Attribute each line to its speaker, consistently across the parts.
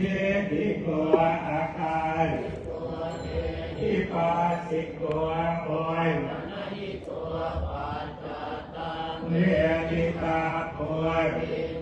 Speaker 1: เอหิโกอาคายอิปัสสิโกโอยเนติตาโอย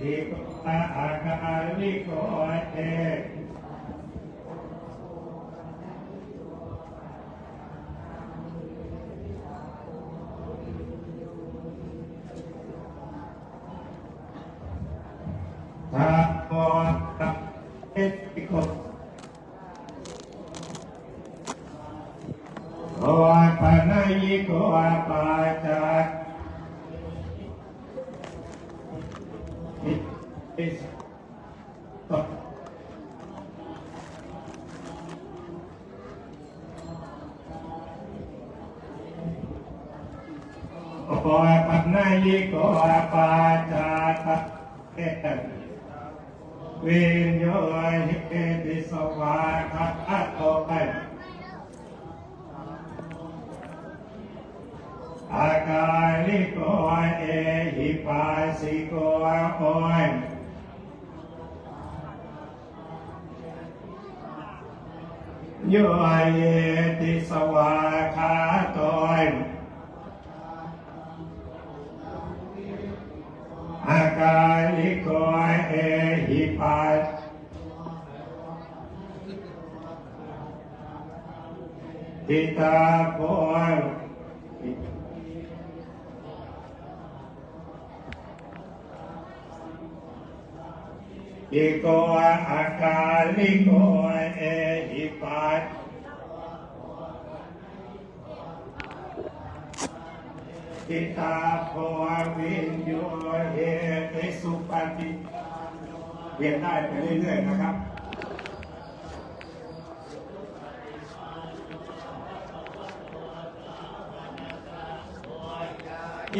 Speaker 1: ทิปตาอาคาลิโกเต อากาลิโกเอหิปัสสิโกโอยโยเยติสวาคาโตยอากาลิโกเอหิปัสติตาโพ อิโกอากาลิโกเอหิปัสติตาโพวินโยเอติสุปฏิเรียนได้ไปเรื่อยๆนะครับ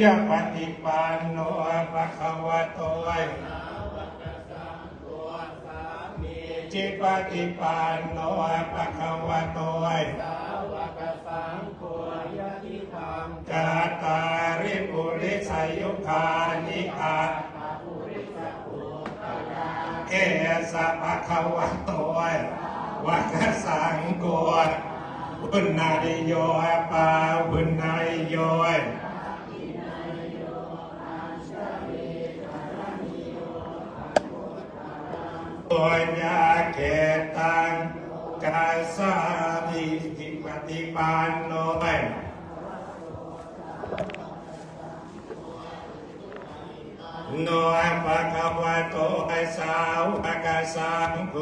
Speaker 1: ยะปฏิปันโนภะคะวะโต จิปฏิปันโนปะคะวตัวสาวกสังโฆยะทิธรรมกาตาริปุริสยุคานิกาปุริสปุตตะเอสะปะคะวะโตวัคสังโฆบุญนาดิโยปาบุญนายโย ปัญญาเกตังกาสามิติปฏิปันโนไปโนภะคะวะโตไอสาวกสังโฆ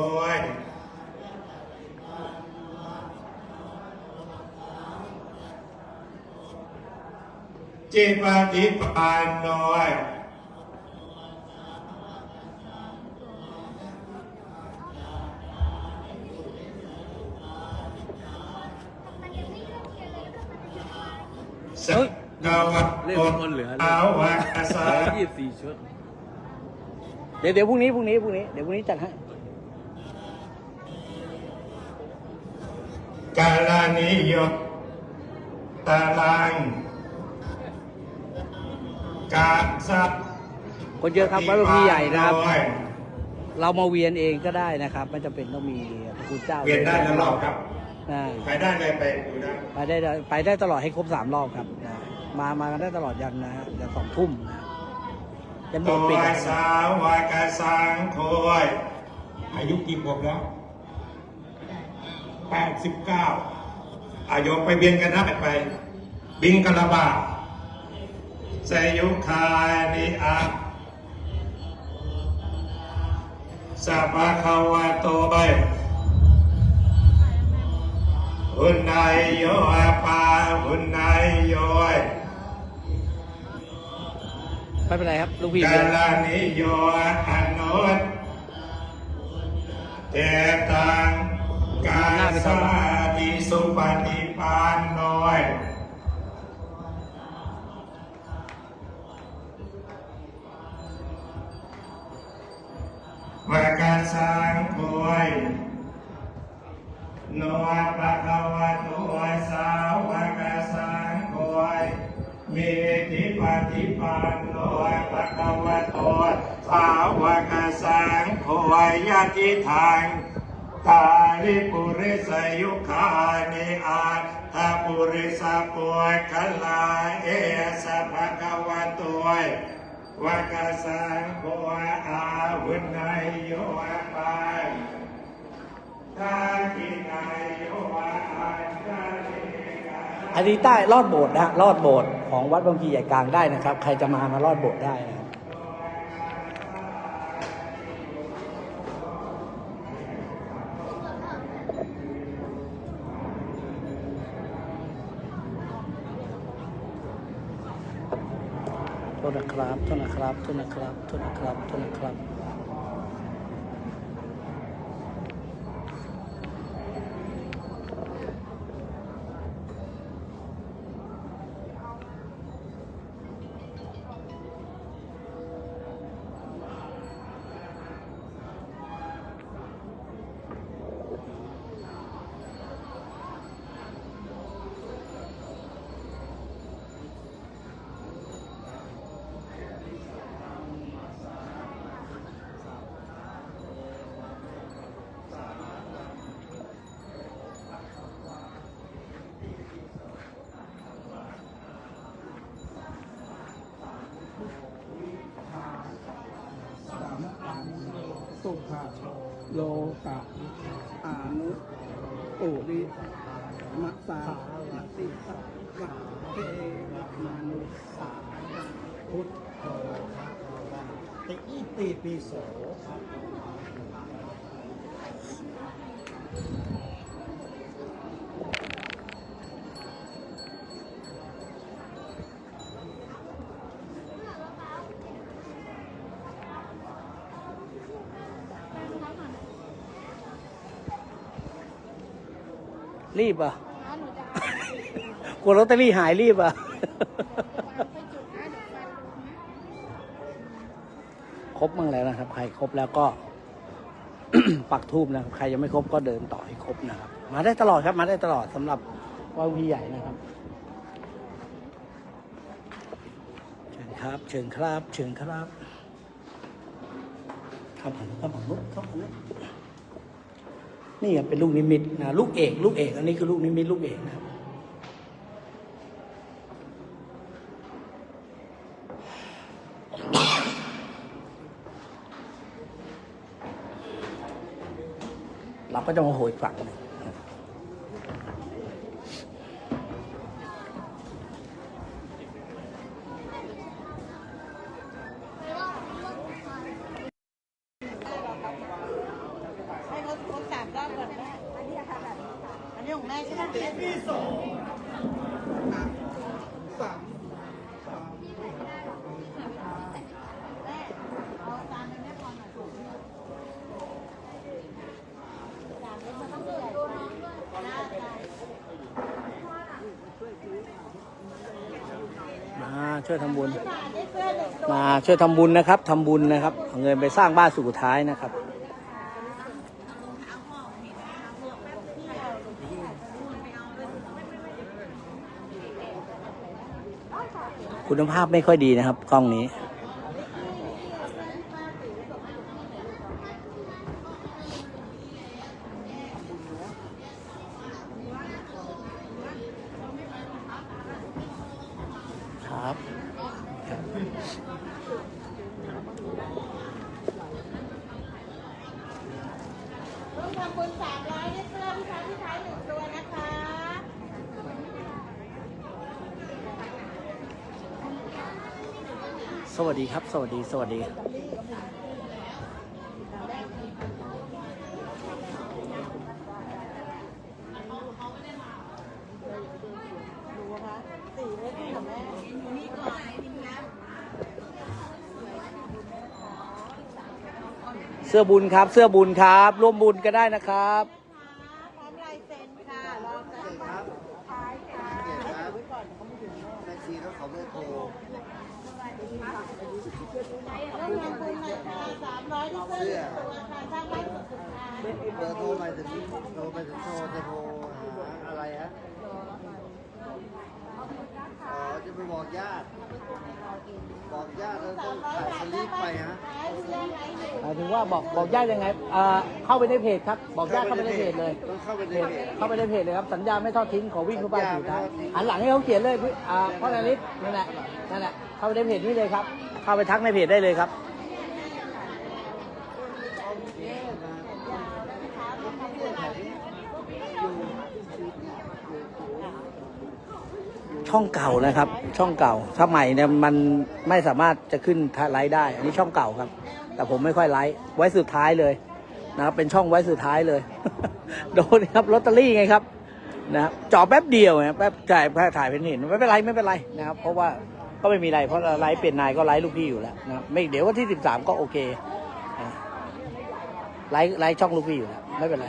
Speaker 1: จิปฏิปันโนสั กกาวะ
Speaker 2: เล่น
Speaker 1: โต
Speaker 2: คนเหลือ
Speaker 1: อาวะสา
Speaker 2: ยี่สิบสี่ชุด เดี๋ยวเดี๋ยวพรุ่งนี้พรุ่งนี้พรุ่งนี้เดี๋ยวพรุ่งนี้จัดให้
Speaker 1: กาลานิโยตาลังกาสัพ
Speaker 2: คนเยอะครับวัดหลวงพี่ใหญ่นะครับ
Speaker 1: โดย
Speaker 2: เรามาเวียนเองก็ได้นะครับ ไม่จำเป็นต้องมีผู้คูณเจ้า
Speaker 1: เวียนได้ตลอดครับ
Speaker 2: อ่า
Speaker 1: ใครได้เลยไปดูได้
Speaker 2: ไปได้ไปได้ตลอดให้ครบสามรอบครับนะ มามากันได้ตลอดยันนะฮะยันสองทุ่มนะยันโบสถ์ปิดนะ
Speaker 1: สาววายกสังโคยอายุกี่ขวบแล้วแปดสิบเก้าอายุไปเบียนกันนะไป บิงกระบาสยุคานิอาสัพพะคะวะโตไปหุนนายโยปาหุนนายโยย
Speaker 2: ไม่เป็นไรครับ ลูกพี่
Speaker 1: กา
Speaker 2: เบียร์
Speaker 1: ลานิโยอนุตเตตังกาสาติสุปฏิปันโนยวากาสังโฆยโนปะคะวะโตสาวกาสังโฆย เมธิปฏิปันโนภะคะวะโตสาวกสังโฆยะทิทางกาลิปุริสยุคานิอาตาปุริสปุคลาเอสะภะคะวะโตวะกสังโฆอาวุนายโยปานทากินายโยอันตาเลกา
Speaker 2: อันนี้ใต้ลอดโบสถ์นะฮะลอดโบสถ์ ของวัดบางพีใหญ่กลางได้นะครับ ใครจะมามาลอดโบสถ์ได้นะครับโทษนะครับโทษนะครับโทษนะครับโทษนะครับโทษนะครับ
Speaker 3: นุปุริมัสสาลัสิสัพพะเทมานุสาพุทโธติอิติปิโส
Speaker 2: รีบอะกลัวลอตเตอรี่หายรีบอะครบมั่งแล้วนะครับ ใครครบแล้วก็ ปักทูบนะครับ ใครยังไม่ครบก็เดินต่อให้ครบนะครับ มาได้ตลอดครับ มาได้ตลอดสำหรับว่าวพี่ใหญ่นะครับ เชิญครับ เชิญครับ เชิญครับครับผมครับผมลุกครับผมลุก นี่เป็นลูกนิมิตนะลูกเอก ลูกเอก อันนี้คือลูกนิมิตลูกเอกนะครับเราก็จะมาโหยฝังหนึ่ง มาช่วยทำบุญ มาช่วยทำบุญนะครับทำบุญนะครับเอาเงินไปสร้างบ้านสุขท้ายนะครับคุณภาพไม่ค่อยดีนะครับ กล้องนี้ ครับครับ
Speaker 4: ร่วมทำบุญสามร้อยได้เสื้อพี่ชายพี่ชายหนึ่งตัวนะคะ
Speaker 2: สวัสดี สวัสดี
Speaker 4: เสื้
Speaker 2: อบุญครับ เสื้อบุญครับ ร่วมบุญก็ได้นะครับ
Speaker 4: พร้อมลายเซ็นค่ะ รอแป๊บนึงท้ายค่ะไว้ก่อนเขาไม่ถึงแม่
Speaker 5: แม่ชีเขาเขาไม่โทร
Speaker 4: ร่วมทำบุญหน่อยค่ะสามร้อยได้เสื้อหนึ่งตัวค่ะสร้างบ้านสุดสุดค่ะ
Speaker 5: เบอร์โทรไปถึงโทรไปถึงโทรจะโทรหาอะไรฮะอ๋อจะไปบอกญาติ บอกญาติแล้ว
Speaker 4: สา
Speaker 5: ต้อ
Speaker 4: ม
Speaker 5: ง
Speaker 4: ร้อย
Speaker 5: ถ่าย
Speaker 4: บาท
Speaker 5: สลิปไปฮะ
Speaker 4: ขายเสื้อไหนหนึ่ง
Speaker 2: หมายถึงว่า บอกบอกญาติยังไงอ่าเข้าไปในเพจครับ บอกญาติเข้าไปในเพจเลย
Speaker 5: ต้องเข้าไปใน
Speaker 2: เพจ
Speaker 5: เพจ
Speaker 2: เข้าไปในเพจเลยครับ สัญญาไม่ทอดทิ้งขอวิ่งเข้าไป
Speaker 5: สั
Speaker 2: สุ
Speaker 5: ญ
Speaker 2: ด
Speaker 5: ญา
Speaker 2: ท้าย
Speaker 5: ไม่ทอดทิ้ง
Speaker 2: หันหลังให้เขาเขียนเลยพี่อ่าพ่อนาริศนั่นแหละนั่นแหละเข้าไปในเพจนี้เลยครับ เข้าไปทักในเพจได้เลยครับ ช่องเก่านะครับ ช่องเก่าถ้าใหม่เนี่ยมันไม่สามารถจะขึ้นไลฟ์ได้ อันนี้ช่องเก่าครับ แต่ผมไม่ค่อยไลฟ์ไว้สุดท้ายเลยนะครับเป็นช่องไว้สุดท้ายเลย โดนครับลอตเตอรี่ไงครับนะครับจอแป๊บเดียวไงแป๊บถ่ายถ่ายเป็นเห็นไม่เป็นไรไม่เป็นไรนะครับ เพราะว่าก็ไม่มีอะไรเพราะไลฟ์เปลี่ยนนายก็ไลฟ์ลูกพี่อยู่แล้วนะครับไม่เดี๋ยววันที่สิบสามก็โอเคไลฟ์ไลฟ์ช่องลูกพี่อยู่แล้วไม่เป็นไร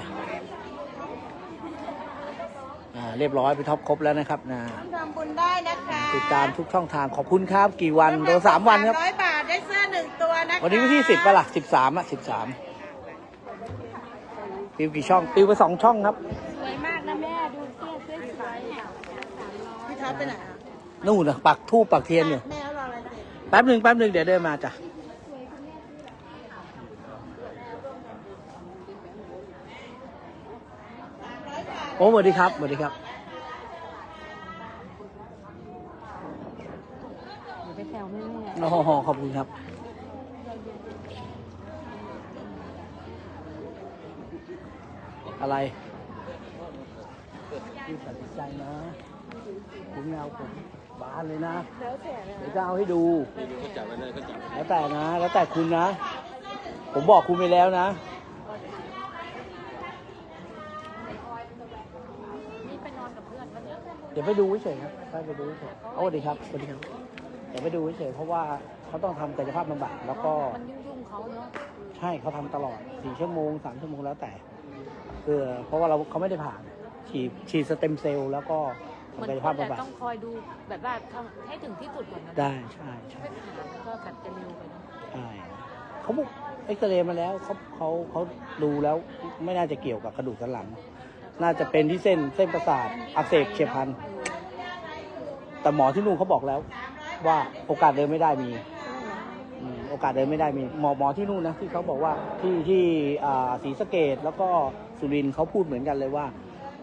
Speaker 2: อ่าเรียบร้อยพี่ท็อปครบแล้วนะครับนะ
Speaker 4: ร่วมทำบุญได้นะคะ
Speaker 2: ติดตามทุกช่องทางขอบคุณครับกี่วันโดนสามวันครับ
Speaker 4: ร้อยบาทได้เสื้อหนึ่งตัวนะคะ
Speaker 2: วันนี้วันที่สิบปะล่ะสิบสามอะสิบสามปิวกี่ช่องปิวไปสองช่องครับ
Speaker 4: สวยมากนะแม่ดูเสื้อสวยๆพี่ท็อปไปไหนอะ
Speaker 2: นู่นนะปักทูปปักเทียนอยู่
Speaker 4: แม่เอารออะไรเสร็จ
Speaker 2: แป๊บหนึ่งแป๊บหนึ่งเดี๋ยวเดินมาจ้ะ โอ้สวัสดีครับสวัสดีครับ
Speaker 4: ไปแซวแม่
Speaker 2: โอ้โหขอบคุณครับ อะไรพี่ตัดสินใจนะคุณเอาผมบ้านเลยนะ
Speaker 4: แล้วแต่เนี่ย
Speaker 2: เดี๋ยวจะเอาให้ดูแล้วแต่นะ แล้วแต่คุณนะ ผมบอกคุณไปแล้วนะ
Speaker 4: นี่ไปนอนกับเพื่อนก็เดี๋ยว
Speaker 2: เดี๋ยวไปดูเฉยๆครับไปดูเฉยๆเอาสวัสดีครับสวัสดีครับ เดี๋ยวไปดูเฉยๆเพราะว่าเขาต้องทำกายภาพบำบัดแล้วก็
Speaker 4: มันยุ่งๆเขาเนาะ
Speaker 2: ใช่เขาทำตลอดสี่ชั่วโมงสามชั่วโมงแล้วแต่คือเพราะว่าเราเขาไม่ได้ผ่าน ฉีดฉีดสเต็มเซลล์แล้วก็
Speaker 6: เหมือ
Speaker 2: ทำ
Speaker 6: น
Speaker 2: กาย
Speaker 6: ค
Speaker 2: ภาพ
Speaker 6: นแต่
Speaker 2: บำบัด
Speaker 6: ต้องคอยดูแบบว่าทำให้ถึงที่สุดก่อนนะ
Speaker 2: ได้ใช่ใช่
Speaker 6: ไม่ผ่านก็แบบจะเร็วไปเนอะ
Speaker 2: ใช่เขาบอกเอ็กซเรย์มาแล้วเขาเขาเขาดูแล้วไม่น่าจะเกี่ยวกับกระดูกสันหลัง น่าจะเป็นที่เส้นเส้นประสาทอักเสบเฉียบพลัน แต่หมอที่นู่นเขาบอกแล้ว ว่าโอกาสเดินไม่ได้มีอืมโอกาสเดินไม่ได้มี หมอหมอที่นู่นนะที่เขาบอกว่าที่ที่อ่าศรีสะเกดแล้วก็สุรินทร์เขาพูดเหมือนกันเลยว่า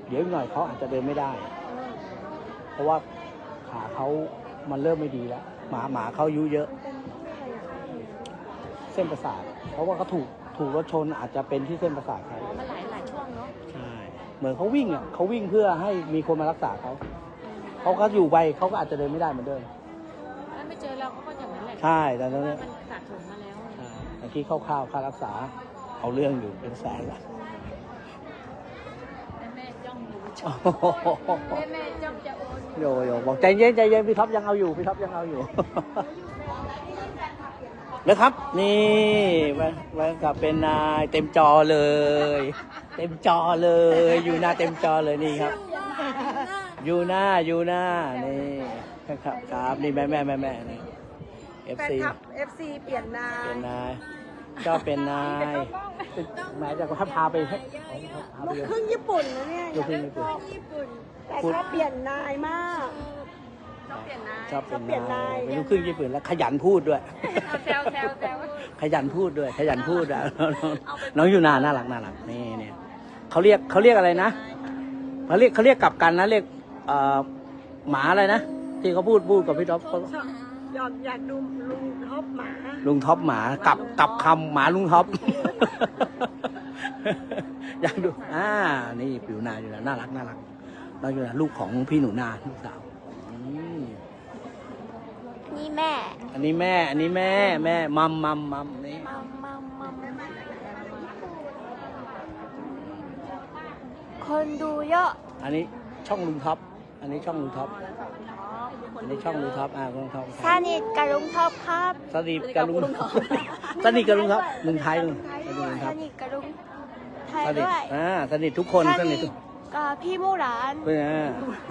Speaker 2: เดี๋ยวอีกหน่อยเขาอาจจะเดินไม่ได้ เพราะว่าขาเขามันเริ่มไม่ดีแล้ว หมาหมาเขาอายุเยอะ เส้นประสาท เพราะว่าเขาถูกถูกรถชนอาจจะเป็นที่เส้นประสาทเขา เหมือนเขาวิ่งอะเขาวิ่งเพื่อให้มีคนมารักษาเขาเขาก็อยู่ไปเขาก็อาจจะเดินไม่ได้เหมือนเดิม
Speaker 6: ถ้าไม่เจอเราเขาก็อย่างนั้นแหละ
Speaker 2: ใช่แต่ตอน
Speaker 6: เพราะ
Speaker 2: นี้
Speaker 6: ว่ามันสะสมมาแล้ว
Speaker 2: ใช่แต่ที่คร่าวๆค่ารักษาเอาเรื่องอยู่เป็นแสนละ
Speaker 6: แม่แม่จ้องอยู่
Speaker 2: โอ้โห
Speaker 6: แม่แม่จ้องจะโอน
Speaker 2: โยโย่บอกใจเย็นใจเย็นพี่ท็อปยังเอาอยู่พี่ท็อปยังเอาอยู่แล้วครับ นี่แว่นแว่นกับเป็นนายเต็มจอเลย เต็มจอเลย อยู่หน้าเต็มจอเลยนี่ครับ อยู่หน้าอยู่หน้านี่ครับครับนี่แม่แม่แม่แม่นี่เอฟ
Speaker 4: แฟน
Speaker 2: ซี
Speaker 4: คลับ FC เปลี่ยนนาย
Speaker 2: เป็นนายก็เป็นนายหมายจากว่าพาไปให้พาไป
Speaker 4: ลูก
Speaker 2: เลย
Speaker 4: ครึ่งญี่ปุ่นนะเนี่ย
Speaker 2: ลูกครึ่งญี่ปุ่น
Speaker 4: ญี่ปุ่น แต่ชอบเปลี่ยนนายมาก
Speaker 6: ชอบเปลี่ยนนาย
Speaker 2: ชอบ
Speaker 4: ชอบเปลี่
Speaker 2: เป็น
Speaker 4: ยนนานา
Speaker 2: ยยเป็นลูกครึ่งญี่ปุ่นแล้วขยันพูดด้วย
Speaker 6: เอาแซวแซวแซว
Speaker 2: ขยันพูดด้วย ขยันพูดอะน้องอยู่นานน่ารักน่ารักนี่เนี่ย เขาเรียกเขาเรียกอะไรนะเขาเรียกเขาเรียกกลับกันนะเรียกเอ่อหมาอะไรนะที่เขาพูดพูดกับพี่ท็อปเขา
Speaker 4: อยากอยากดูลุงท็อปหมา
Speaker 2: ลุงท็อปหมากับกับคำหมาลุงท็อปอยากดูอ่านี่ปิวนาอยู่นะน่ารักน่ารักเราอยู่นะลูกของพี่หนูนาลูกสาวอืม
Speaker 7: นี่แม่
Speaker 2: อันนี้แม่ อันนี้แม่ แม่ มัมมัมมัมนี่
Speaker 7: มัมมัมมัม คนดูเยอะ
Speaker 2: อันนี้ช่องลุงท็อป อันนี้ช่องลุงท็อป อันนี้ช่องลุงท็อป อ่าลุงท็อป
Speaker 7: สนิทกับลุงท็อปครับ
Speaker 2: สนิทกับลุงสนิทกับลุงท็อปลุงไทยลุงสนิทกับลุง
Speaker 7: ส
Speaker 2: ท็อป
Speaker 7: นิทกับลุงไทย
Speaker 2: สนิท
Speaker 7: ด้วย
Speaker 2: อ่าสนิททุกคน
Speaker 7: ส
Speaker 2: ส
Speaker 7: นิ
Speaker 2: นิ
Speaker 7: ท
Speaker 2: ททุก
Speaker 7: กับพี่มู่หลาน
Speaker 2: เพื่อนอ่า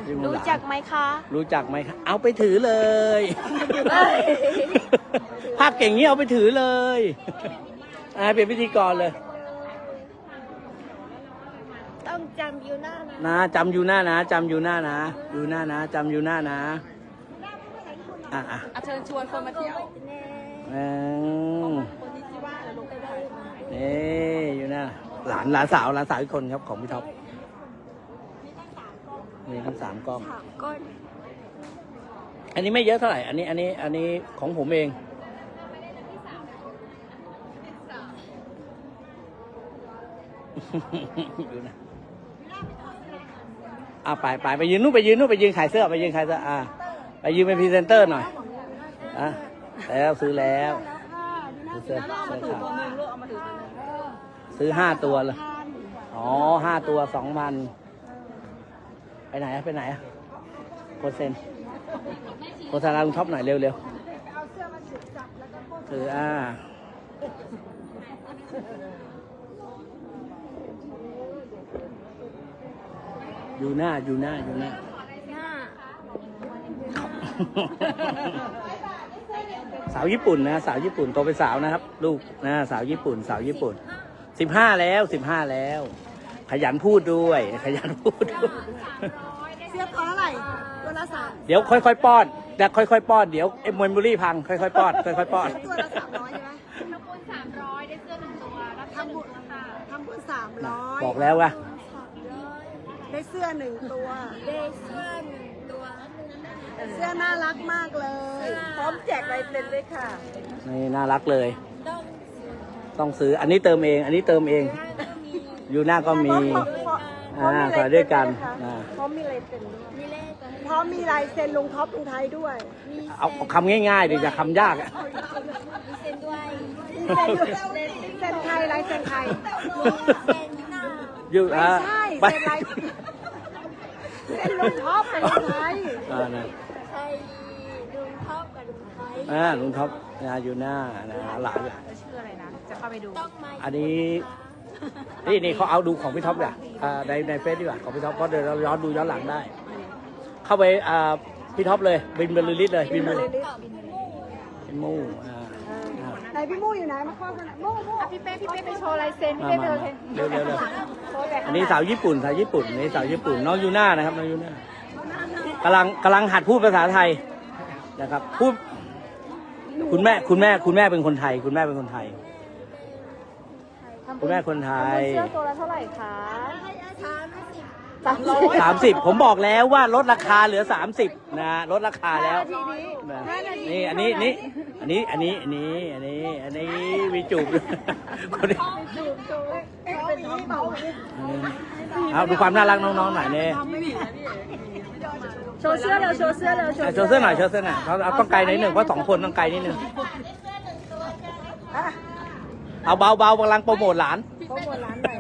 Speaker 2: พี่มูหลาน
Speaker 7: รู้จักไหมคะ
Speaker 2: รู้จักไหมครับเอาไปถือเลย ภาพเก่งนี้เอาไปถือเลยอ่าเป็นพิธีกรเลย
Speaker 7: ต้องจำอ ยู่หน้านะ
Speaker 2: นะจำอยู่หน้านะจำอยู่หน้านะอยู่หน้านะจำอยู่หน้านะอะอะ
Speaker 6: อะเชิญชวนคนมาเที่ยว
Speaker 2: อืมนี่อยู่หน้าหลานหลานสาวหลานสาวอีกคนครับของพี่ท็อปนี่ทั้งสามกล้อง
Speaker 7: ถามก้น
Speaker 2: อันนี้ไม่เยอะเท่าไหร่ อันนี้อันนี้อันนี้ของผมเอง ดูนะ อะไปไปไปยืนนู่นไปยืนนู่นไปยืนขายเสื้อไปยืนขายเสื้ออะไปยืนเป็นพรีเซนเตอร์หน่อยอะแล้วซื้อแล้วซื้อเสื้อเสื้อขาวซื้อห้าตัวเลยอ๋อห้าตัวสองพันไปไหนอะไปไหนอะโคเซนโฆษณาลุงท็อปหน่อยเร็วเร็วถืออ่า อยู่หน้าอยู่หน้าอยู่หน้า
Speaker 7: หน้า
Speaker 2: สาวญี่ปุ่นนะ สาวญี่ปุ่นโตเป็นสาวนะครับ ลูกนะสาวญี่ปุ่น สาวญี่ปุ่นสิบห้าแล้วสิบห้าแล้ว ขยันพูดด้วย ขยันพูดด้วย
Speaker 4: เสื้อตัวเท่าไหร่ตัวละสาม
Speaker 2: เดี๋ยวค่อยๆป้อนแต่ค่อยๆป้อนเดี๋ยวเอ็มมวยบุรี่พังค่อยๆป้อนค่อยๆป้อน
Speaker 4: ตัวละสามร้อยใช่ไหม
Speaker 6: ทำบุญสามร้อยได้เสื้อหนึ่งตัวรับเสื้อหนึ่งตัวค่ะ
Speaker 4: ทำบุญสามร้อย
Speaker 2: บอกแล้วว่า
Speaker 4: ได้เสื้อหนึ่งตัว
Speaker 7: เดชั่นตัว
Speaker 4: เสื้อน่ารักมากเลย พร้อมแจกลายเซ็นด้วยค่ะ
Speaker 2: นี่น่ารักเลย
Speaker 7: ต้อง
Speaker 2: ต้องซื้ออันนี้เติมเอง อันนี้เติมเอง
Speaker 7: ร้านก็มี
Speaker 2: อยู่หน้าก็มี
Speaker 4: พร้อม
Speaker 2: อ่า
Speaker 4: มี
Speaker 2: ขอ
Speaker 4: ลาย
Speaker 2: ด้
Speaker 4: เซ็
Speaker 2: วย
Speaker 4: น
Speaker 2: กัน
Speaker 4: ด้วยค่ะ
Speaker 2: อ่า
Speaker 4: พร้อมมีลายเซ็นด้วย
Speaker 7: มีเลขตัว
Speaker 4: พร้อมมีลายเซ็นลุงท็อปลุงไทยด้วย
Speaker 2: เอาเอาคำง่ายๆดีจะคำยากอะ
Speaker 7: มีเซ็นด้วย
Speaker 4: มีเซ็นด้วยเซ็นไทยลายเซ็นไทย
Speaker 7: เซ็นหน้า
Speaker 2: อยู่
Speaker 4: ไม่
Speaker 2: อ่า
Speaker 4: ใช่
Speaker 2: ไป
Speaker 4: เซ็นลายเซ็นลุงท็อปเป็นลุงไทย
Speaker 2: อ่านะ
Speaker 7: ใครลุงท็อปกับลุงไทย
Speaker 2: อ่าลุงท็อปนะอยู่หน้านะหลาน
Speaker 6: ชื่ออะไรนะ จะเข้าไปดู
Speaker 7: ต้องมา
Speaker 2: อันนี้ นี่นี่เขาเอาดูของพี่ท็อปอะอ่าในในเฟซดีกว่าของพี่ท็อปเพราะเดี๋ยวเราย้อนดูย้อนหลังได้ เข้าไปอ่าพี่ท็อปเลย บินบรรลือฤทธิ์เลยบินบรรลือฤทธิ์เป็นมู่อ่าอ่า
Speaker 4: ไหนพี่มู่อยู่ไหนมาเข้ากันหน่อยมู่มู่
Speaker 6: พี่เป้พี่เป้ไปโชว์ลายเซ็นพี่
Speaker 2: มา
Speaker 6: เป้
Speaker 2: มา
Speaker 6: ไป
Speaker 2: มา
Speaker 6: โชว์ลายเซ็น
Speaker 2: เร็วเร็วเร็ว
Speaker 6: โชว์แต่
Speaker 2: อันนี้สาวญี่ปุ่นสาวญี่ปุ่นอันนี่สาวญี่ปุ่นน้องยูน่านะครับน้องยูน่ากำลังกำลังหัดพูดภาษาไทยนะครับพูดคุณแม่คุณแม่คุณแม่เป็นคนไทย คุณแม่เป็นคนไทย คุณแม่คนไทย
Speaker 6: เสื้อตัวละเท่าไหร่คะ
Speaker 7: สามสิบ
Speaker 6: สามร้อย
Speaker 2: สามสิบผมบอกแล้วว่าลดราคาเหลือสามสิบนะลดราคาแล้วนะนี่อันนี้นี่อันนี้อันนี้อันนี้อันนี้อันนี้มีจูบคนนี้เอาดูความน่ารักน้องๆหน่อยเนี่ย
Speaker 6: โชว์เสื้อเร็วโชว์เสื้อเร็วโช
Speaker 2: อะ
Speaker 6: ว์
Speaker 2: โชว์เสื้อหน่อยโชว์เสื้อหน่อยเขาเอาต้องไกลนิดหนึ่งเพราะสองคนต้องไกลนิดหนึ่งเอาเบาๆกำลังโปรโมทหลาน
Speaker 4: โปรโมทร้านหน่อย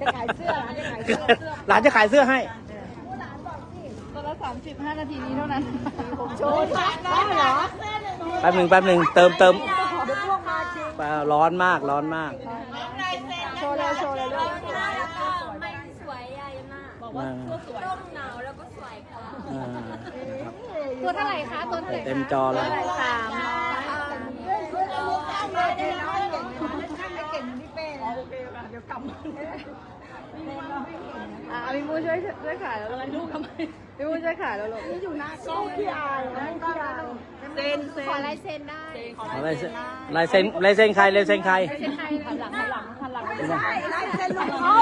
Speaker 4: จะขายเสื้อร้านจะขายเสื้อ
Speaker 2: หลานจะขายเสื้อให้
Speaker 6: ตัวละสามสิบห้านาทีนี้เท่านั้น
Speaker 4: โชว์ได้เหรอ
Speaker 2: แป๊บหนึ่งแป๊บหนึ่งเติมเติม
Speaker 4: เดี๋ยวพวกมาจริง
Speaker 2: ร้อนมากร้อนมาก
Speaker 4: โชว์เลยโชว์เลยลูก
Speaker 7: แล้วก็ไม่สวยอะยามาบอกว่าต้องหนาวแล้วก็สวยค่ะ
Speaker 2: อ่านะครับ
Speaker 6: ตัวเท่าไหร่คะตัวเท่าไหร่คะ
Speaker 2: เต็มจอแล้ว
Speaker 6: สามร้อยอ่ะพี่มูช่วยช่วยขายแล้วลูกทำไมพี่มูช่วยขายแล้วลูก
Speaker 4: นี่อยู่หน้าสู้พี่อายนะพี่อาย
Speaker 6: เซ็นขอลายเซ็นได้
Speaker 2: เอาลายเซ็นลายเซ็นลายเซ็นใครลายเซ็นใคร
Speaker 6: เซ็นไทยหันหลังหันหลังหันหลัง
Speaker 4: ใช่ลายเซ็นลุงท็อ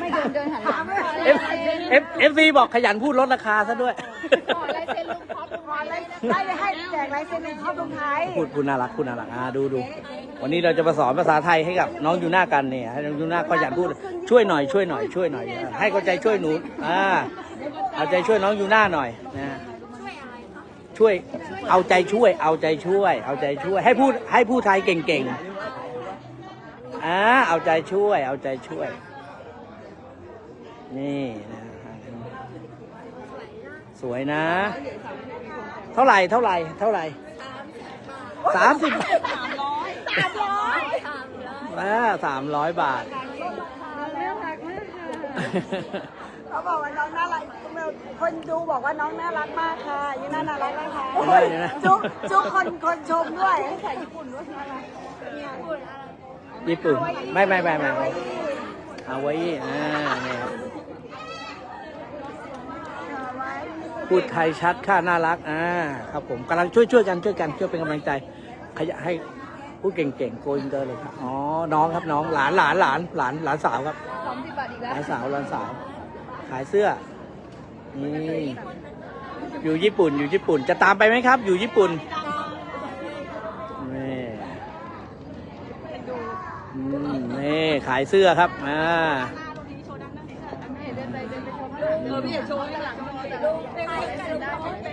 Speaker 4: ไม่
Speaker 6: เดินเดินหันหลัง
Speaker 2: เอฟเอฟเอฟซีบอกขยันพูดลดราคาซะด้วย
Speaker 6: ขอลาย เซ็นลุงท็อปลุงไว้
Speaker 4: ได้ให้แจกลายเซ็นในครอบลงท้าย
Speaker 2: พูดพูดน่ารักพูดน่ารักอ่าดูดูวันนี้เราจะมาสอนภาษาไทยให้กับน้องยูน่ากันเนี่ยให้น้องยูน่าขยันพูดช่วยหน่อยช่วยหน่อยช่วยหน่อย ให้เข้าใจช่วยหนูอ่าเอาใจช่วยน้องยูน่าหน่อยนะช่วยเอาใจช่วย เอาใจช่วย เอาใจช่วย ให้พูดให้พูดไทยเก่งๆอ่าเอาใจช่วย เอาใจช่วย นี่นะ สวยนะ เท่าไหร่เท่าไหร่เท่าไหร่สามสิบ
Speaker 7: สามร้อยสามร้อยสามร้อย
Speaker 2: อ่าสามร้อยบาท
Speaker 4: เขาบอกว่าน้องน่ารักคนดูบอกว่าน้องน่ารักมากค่ะยูน่าน่ารักนะคะ
Speaker 2: ได้เลยนะ
Speaker 4: จุ๊บจุ๊บคนคนชมด้วยภาษาญี่ปุ่นด้วยน่ารัก
Speaker 2: ญี่ปุ่นไม่ไม่ไม่ไม่เอาไว้อ่าเนี่ย พูดไทยชัดค่าน่ารักอ่าครับผมกำลังช่วยช่วยกันช่วยกันช่วยเป็นกำลังใจ ขยะให้พูดเก่งๆโกอินเตอร์เลยครับอ๋อน้องครับน้องหลานหลานหลานหลานหลานสาวครับ
Speaker 6: สามสิบบาทอีก
Speaker 2: ห
Speaker 6: แล้ว
Speaker 2: ลานสาวหลานสาว ขายเสื้อนี่อยู่ญี่ปุ่นอยู่ญี่ปุ่น จะตามไปไหมครับ อยู่ญี่ปุ่นนี่อืมนี่ขายเสื้อครับอ่า
Speaker 6: เดินไปเดินไปชมเออพี่อย่าโชว์กันหลังลุงไทยกับลุงท็อป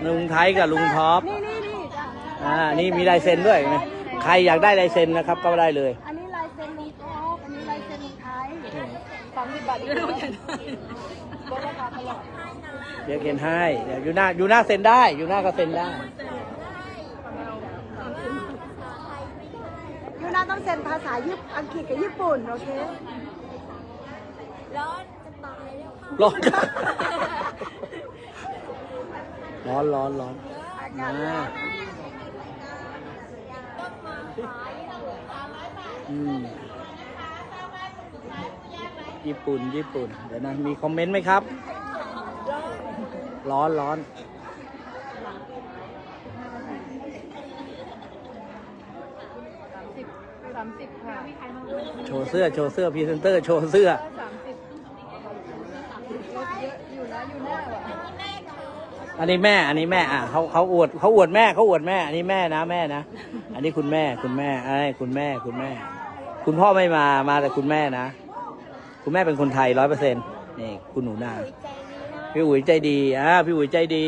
Speaker 2: ลุงไทยกับลุงท็อป
Speaker 4: นี่นี่นี่จ้ะ
Speaker 2: อ่านี่มีลายเซ็นด้วยนะใครอยากได้ลายเซ็นนะครับก็ได้เลย
Speaker 4: อันนี้ลายเซ็นลุงท็อปอันนี้ลายเซ็นลุงไทย
Speaker 6: สามสิบบาทอีกแล้ว
Speaker 2: เดี๋ยวเขียนให้เดี๋ยวอยู่หน้าอยู่หน้าเซ็นได้อยู่หน้าก็เซ็นได้
Speaker 4: ยูน่าต้องเซ็นภาษาญี่ปุ่นอังกฤษกับญี่ปุ่นโอเค
Speaker 7: ร้อนจะตายแล้วค่ะ
Speaker 2: ร้อน ร้อนร้อนร้อนมาอืมญี่ปุ่น ญี่ปุ่น เดี๋ยวนะ มีคอมเมนต์ไหมครับ ร้อนร้อน
Speaker 6: สิบสามสิบค่ะ
Speaker 2: โชว์เสื้อ โชว์เสื้อพรีเซนเตอร์ โชว์เสื้อ
Speaker 6: สามสิบเยอะอยู่นะอยู่หน้าว่ะ
Speaker 2: อันนี้แม่ อันนี้แม่ อะเขาเขาอวดเขาอวดแม่เขาอวดแม่ อันนี้แม่นะแม่นะ อันนี้คุณแม่คุณแม่ไอ้ยคุณแม่คุณแม่ คุณพ่อไม่มา มาแต่คุณแม่นะ คุณแม่เป็นคนไทยร้อยเปอร์เซ็นต์นี่คุณหนูนา พี่อุ๋ยใจดี อ่า พี่อุ๋ยใจดี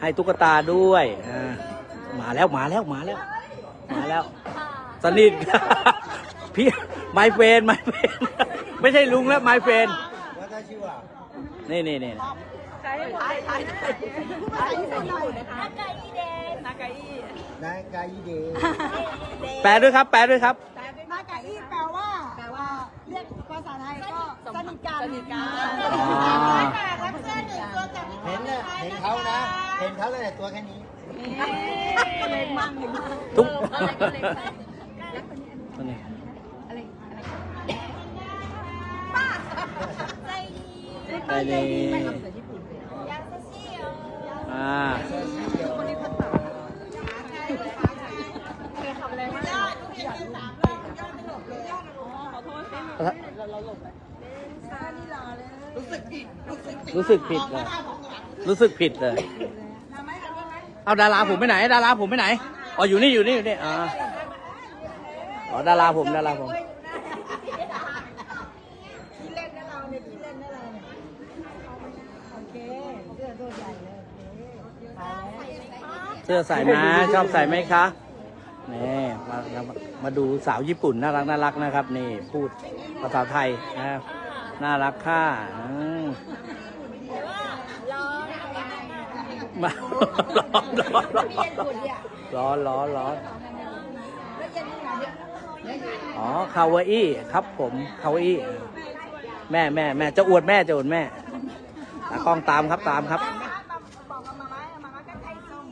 Speaker 2: ให้ตุ๊กตาด้วย อ่า มาแล้วมาแล้วมาแล้ว มาแล้ว สนิท พี่ไมเฟนไมเฟนไม่ใช่ลุงแล้วไมเฟน
Speaker 5: แล้ว ก็ชื่อว่า
Speaker 2: นี่นี่นี่
Speaker 6: ใช่ใช่ใช่
Speaker 4: ภาษาญี่ปุ่นหน่อย
Speaker 7: นากาอีเดน
Speaker 6: นากาอี
Speaker 5: นากายิเด
Speaker 2: แปลด้วยครับ แปลด้วยครับ
Speaker 4: นากาอีแปลว่าแปลว่าเรียกภาษาไทยก็สนิทกัน
Speaker 6: สนิทกัน
Speaker 2: อ๋อ
Speaker 4: รับเสื้อหนึ่งตัวจาก
Speaker 5: เห็นน่ะเห็นเขานะ เห็นเขาตั้งแต่ตัวแค่นี้
Speaker 4: เล็กมากเลย
Speaker 2: ทุก
Speaker 6: อะไรก็เล็กไปอะไรอะไร
Speaker 7: ใจดี
Speaker 2: ได้นี่
Speaker 7: ยาซาชิโอ
Speaker 2: อ่า
Speaker 6: เคยทำอะไรมาก
Speaker 2: รู้สึกผิดเลย รู้สึกผิดเลย เอาดาราผมไปไหน ดาราผมไปไหน อ๋ออยู่นี่อยู่นี่อยู่นี่ อ๋อ ดาราผมดาราผม
Speaker 4: ที่เล่นนะเราเนี่ยที่เล่นนะเราเนี่ยโอเคเสื้อตัวใหญ่เลยโอเค
Speaker 2: เสื้อใส่ไหมชอบใส่ไหมคะนี่มามามาดูสาวญี่ปุ่นน่ารักน่ารักนะครับ นี่พูดภาษาไทยนะน่ารักค่ะอืม
Speaker 7: ร้อน
Speaker 2: มาร้อนร้อนร้อนร้อนร้อนอ๋อคาวาอี้ครับผมคาวาอี้แม่แม่แม่จะอวดแม่จะอวดแม่ตากล้องตามครับตามครับ
Speaker 4: บอกกับมาม่ามาม่าก็ใจส้ม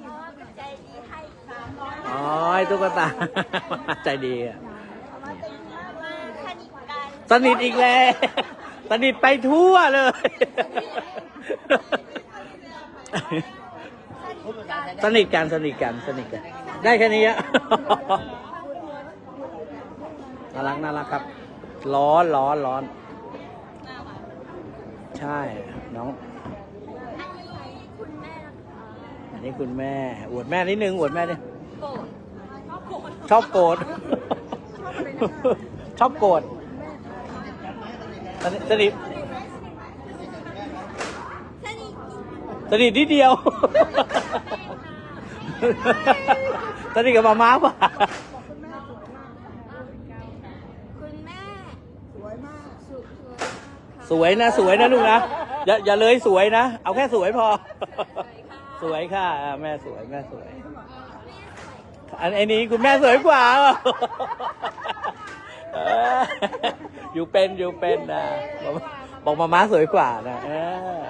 Speaker 7: ใจดีให้สามร้อย
Speaker 2: อ๋อไอ้ ตุ๊กตา ใจดีอะ
Speaker 7: มาสนิทกัน
Speaker 2: สนิทอีกแล้วสนิทไปทั่วเลย สนิทกันสนิทกันสนิทกัน ได้แค่นี้อะน่ารักน่ารักครับ ร้อนร้อนร้อนช่ น้อง
Speaker 7: อันนี้คุณแม่นะคะ
Speaker 2: อันนี้คุณแม่อวดแม่นิดนึงอวดแม่ดิ
Speaker 7: โกรธ
Speaker 2: ชอบโกรธชอบโกรธสนิทสนิท
Speaker 7: สนิท
Speaker 2: สนิทนิดเดียวสนิทกับมาม้าป่ะ
Speaker 7: คุณแม่สวยมากสวย
Speaker 2: สวยนะ สวยนะลูกนะอย่าอย่าเลยสวยนะ เอาแค่สวยพอ สวยค่ะอ่าแม่สวยแม่สวย อันไอ้นี้คุณแม่สวยกว่าเอออยู่เป็นอยู่เป็นนะบอกบอกมาม้าสวยกว่านะเออ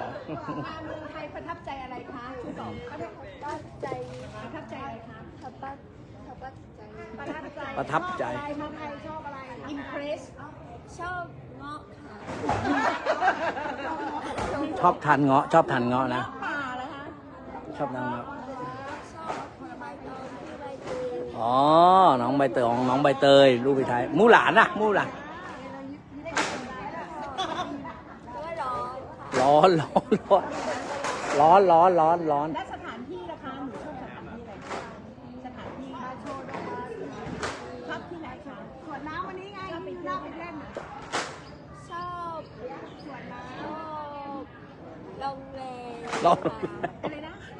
Speaker 4: ใครประทับใจอะไรคะช่วยตอบ
Speaker 7: ประทับใจ
Speaker 4: ประทับใจอะไรคะ
Speaker 7: ทับปัดทับปัดใจ
Speaker 4: ประทับใจ
Speaker 2: ประทับใจ
Speaker 4: ชอบอะไรมาไทยชอบอะไรอิมเพรส
Speaker 7: ชอบเงาะค่ะ
Speaker 2: ชอบทานเงาะชอบทานเงาะนะ
Speaker 4: ป่าแล้วคะ
Speaker 2: ชอบทานเงาะ
Speaker 7: ชอบผลไม้ตองที่ใบเตย
Speaker 2: อ๋อ น้องใบเตยน้องใบเตยลูกไปไทยมู่หลานอะมู่หลาน
Speaker 7: ร้อน
Speaker 2: ร้อนร้อนร้อนร้อนร้อนร้อน
Speaker 4: และสถานที่ล่ะคะหนูชอบสถานที่อะไรสถานที่บ้าโชว์ชอบที่ไหนคะสวนน้ำวันนี้ไงชอบไปเที่ยวไปเล่น
Speaker 7: ชอบสวนน้ำโรงแรม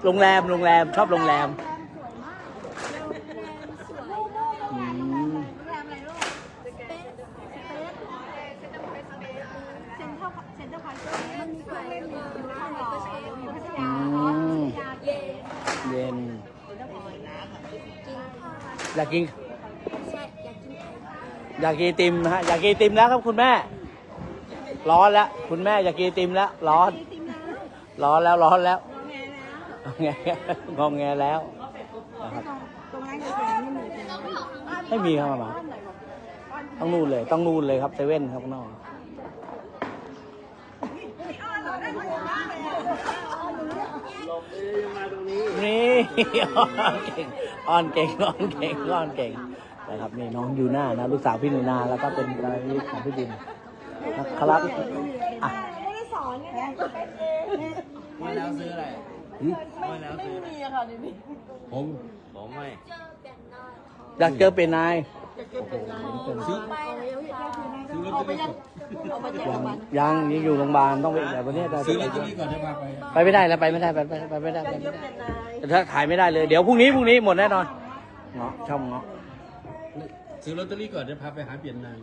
Speaker 2: โรงแรมโรงแรมชอบโรงแรม
Speaker 4: โรงแรมสวยมาก
Speaker 7: โรงแรมสวย
Speaker 2: อืม
Speaker 4: โรงแรมอะไรลูก
Speaker 7: เป็น
Speaker 4: เซ็นทรัลเซ็นทรัลเซ็นทรัลพอยต์เซ็นทรัลพอยต์มันมีเครื่องเล่นอยู่อยู่ข้างหลังก็ใช้อยู่พัทยาอ๋อพัทยา
Speaker 7: เย็น
Speaker 2: เย็น
Speaker 7: กินข้าว
Speaker 2: อยากกิน
Speaker 7: ใช่อยากกินไอติม
Speaker 2: อยากกินไอติมนะฮะ อยากกินไอติมแล้วครับคุณแม่ ร้อนแล้วคุณแม่อยากกินไอติมแล้ว ร้อน
Speaker 4: ติมนะ
Speaker 2: ร้อนแล้วร้อนแล้ว
Speaker 4: โรงแรมนะ
Speaker 2: งอแงงอแงแล้วนะครับ
Speaker 4: ตรงนั้นก็เป็นไม่มี
Speaker 2: ไม่มีครับมาต้องนู่นเลย ต้องนู่นเลยครับเซเว่นครับข้างนอกนี่ อ้อนเก่งอ้อนเก่งอ้อนเก่งนะครับนี่น้องยูน่านะลูกสาวพี่หนูนาแล้วก็เป็นภรรยาของพี่ดินนะครับอะ
Speaker 4: ไม่ได้สอนไงเป็นเอง
Speaker 5: มาแล้วซื้ออะไร
Speaker 2: หืม
Speaker 5: มาแล้วซื้อ
Speaker 4: มีอะค่ะนี่มี
Speaker 5: ผมผมไม่
Speaker 7: เจอเป็นนายทอง
Speaker 2: อยากเจอเป็นนาย
Speaker 5: ซื้อลอตเตอรี่ก่อน
Speaker 4: เอาไป
Speaker 2: ยังยังยังอยู่โรงพยาบาลต้องไปแต่วันนี้
Speaker 5: ซื้อลอตเตอรี่ก่อนจะพาไป
Speaker 2: ไปไม่ได้แล้วไปไม่ได้ไปไปไปไม่ได้ไปไม่ได้แต่ถ้าขายไม่ได้เลย เดี๋ยวพรุ่งนี้พรุ่งนี้หมดแน่นอนเงาะช่องเงาะ
Speaker 5: ซื้อลอตเตอรี่ก่อนจะพาไปหาเปลี่ยนนาย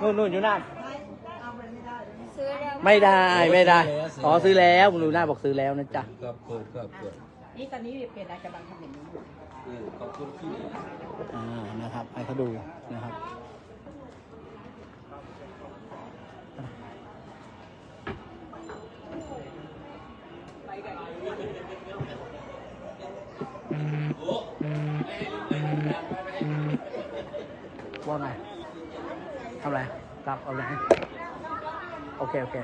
Speaker 2: นู่นนู่นอยู่นั่น
Speaker 7: ซื้อแล้ว
Speaker 2: ไม่ได้ไม่ได้อ๋อซื้อแล้วคุณดูหน้าบอกซื้อแล้วนะจ๊ะ
Speaker 5: ครับเปิดครับเปิด
Speaker 4: นี่ตอนนี้เปลี่ยนอะไรกำลังทำอย่างนี้อยู่
Speaker 5: เออขอบคุณที่
Speaker 2: อ่านะครับให้เขาดูนะครับว่าไงทำอะไรกลับเอาไหนโอเค โอเค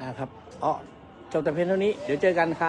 Speaker 2: อ่าครับอ๋อจบแต่เพียงเท่านี้ เดี๋ยวเจอกันครับ